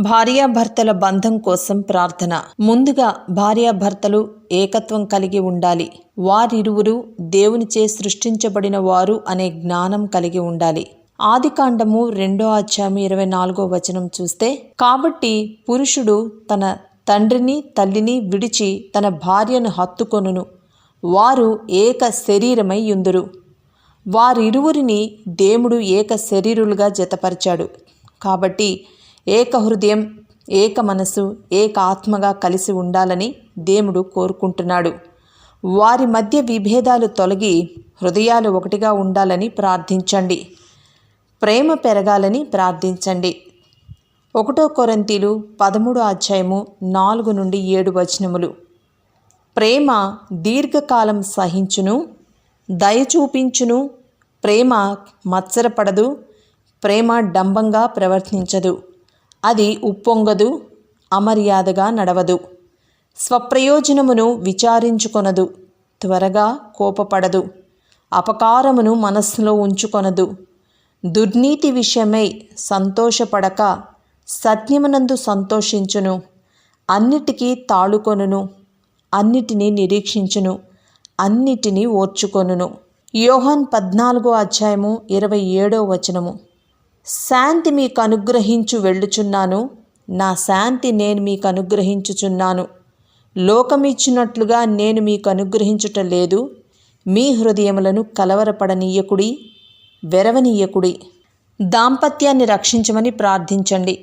భార్యాభర్తల బంధం కోసం ప్రార్థన. ముందుగా భార్యాభర్తలు ఏకత్వం కలిగి ఉండాలి. వారిరువురు దేవునిచే సృష్టించబడిన వారు అనే జ్ఞానం కలిగి ఉండాలి. ఆదికాండము రెండో అధ్యాయం ఇరవై నాలుగో వచనం చూస్తే కాబట్టి పురుషుడు తన తండ్రిని తల్లిని విడిచి తన భార్యను హత్తుకొనును. వారు ఏక శరీరమై యుందురు. వారిరువురిని దేవుడు ఏక శరీరులుగా జతపరిచాడు. కాబట్టి ఏక హృదయం ఏక మనసు ఏక ఆత్మగా కలిసి ఉండాలని దేవుడు కోరుకుంటున్నాడు. వారి మధ్య విభేదాలు తొలగి హృదయాలు ఒకటిగా ఉండాలని ప్రార్థించండి. ప్రేమ పెరగాలని ప్రార్థించండి. ఒకటో కొరంతీలు పదమూడో అధ్యాయము నాలుగు నుండి ఏడు వచనములు. ప్రేమ దీర్ఘకాలం సహించును దయ చూపించును ప్రేమ మత్సరపడదు ప్రేమ డంబంగా ప్రవర్తించదు. అది ఉప్పొంగదు అమర్యాదగా నడవదు. స్వప్రయోజనమును విచారించుకొనదు త్వరగా కోపపడదు. అపకారమును మనస్సులో ఉంచుకొనదు. దుర్నీతి విషయమై సంతోషపడక సత్యమునందు సంతోషించును. అన్నిటికీ తాళుకొనును. అన్నిటినీ నిరీక్షించును. అన్నిటినీ ఓర్చుకొనును. యోహన్ పద్నాలుగో అధ్యాయము ఇరవై ఏడో వచనము. శాంతి మీకు అనుగ్రహించు వెళ్ళుచున్నాను. నా శాంతి నేను మీకు అనుగ్రహించుచున్నాను లోకమిచ్చినట్లుగా నేను మీకు అనుగ్రహించుట లేదు. మీ హృదయములను కలవరపడనీయకుడి వెరవనీయకుడి. దాంపత్యాన్ని రక్షించమని ప్రార్థించండి.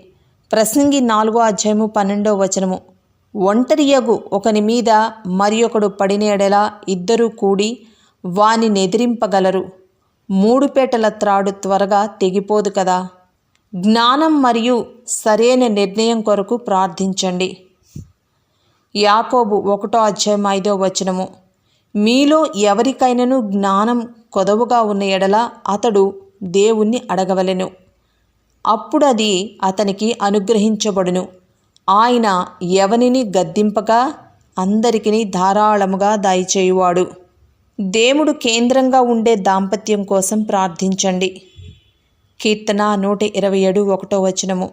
ప్రసంగి నాలుగో అధ్యాయము పన్నెండో వచనము. ఒంటరియగు ఒకని మీద మరి ఒకడు పడినేడెలా ఇద్దరూ కూడి వాని ఎదిరింపగలరు మూడు పేటల త్రాడు త్వరగా తెగిపోదు కదా. జ్ఞానం మరియు సరైన నిర్ణయం కొరకు ప్రార్థించండి. యాకోబు ఒకటో అధ్యాయం ఐదో వచనము. మీలో ఎవరికైనాను జ్ఞానం కొదవుగా ఉన్న ఎడల అతడు దేవుణ్ణి అడగవలెను. అప్పుడు అది అతనికి అనుగ్రహించబడును. ఆయన ఎవనిని గద్దింపగా అందరికీ ధారాళముగా దయచేయువాడు. దేవుడు కేంద్రంగా ఉండే దాంపత్యం కోసం ప్రార్థించండి. కీర్తన నూట ఇరవై ఏడు ఒకటో వచనము.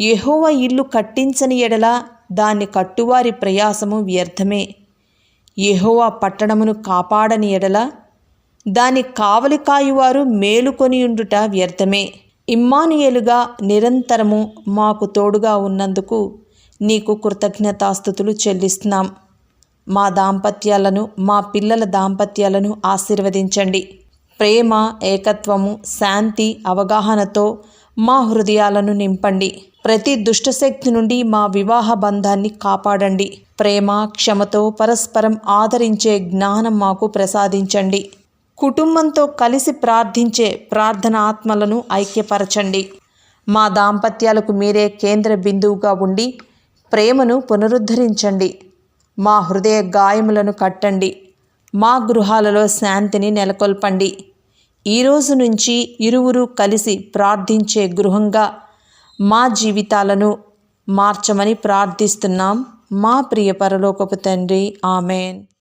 యహోవ ఇల్లు కట్టించని ఎడల దాన్ని కట్టువారి ప్రయాసము వ్యర్థమే. యహోవ పట్టణమును కాపాడని ఎడల దాని కావలికాయువారు మేలుకొనియుండుట వ్యర్థమే. ఇమ్మానుయేలుగా నిరంతరము మాకు తోడుగా ఉన్నందుకు నీకు కృతజ్ఞతాస్థుతులు చెల్లిస్తున్నాం. మా దాంపత్యాలను మా పిల్లల దాంపత్యాలను ఆశీర్వదించండి. ప్రేమ ఏకత్వము శాంతి అవగాహనతో మా హృదయాలను నింపండి. ప్రతి దుష్టశక్తి నుండి మా వివాహ బంధాన్ని కాపాడండి. ప్రేమ క్షమతో పరస్పరం ఆదరించే జ్ఞానం మాకు ప్రసాదించండి. కుటుంబంతో కలిసి ప్రార్థించే ప్రార్థన ఆత్మలను ఐక్యపరచండి. మా దాంపత్యాలకు మీరే కేంద్ర బిందువుగా ఉండి ప్రేమను పునరుద్ధరించండి. మా హృదయ గాయములను కట్టండి. మా గృహాలలో శాంతిని నెలకొల్పండి. ఈరోజు నుంచి ఇరువురు కలిసి ప్రార్థించే గృహంగా మా జీవితాలను మార్చమని ప్రార్థిస్తున్నాం. మా ప్రియ పరలోకపు తండ్రి ఆమెన్.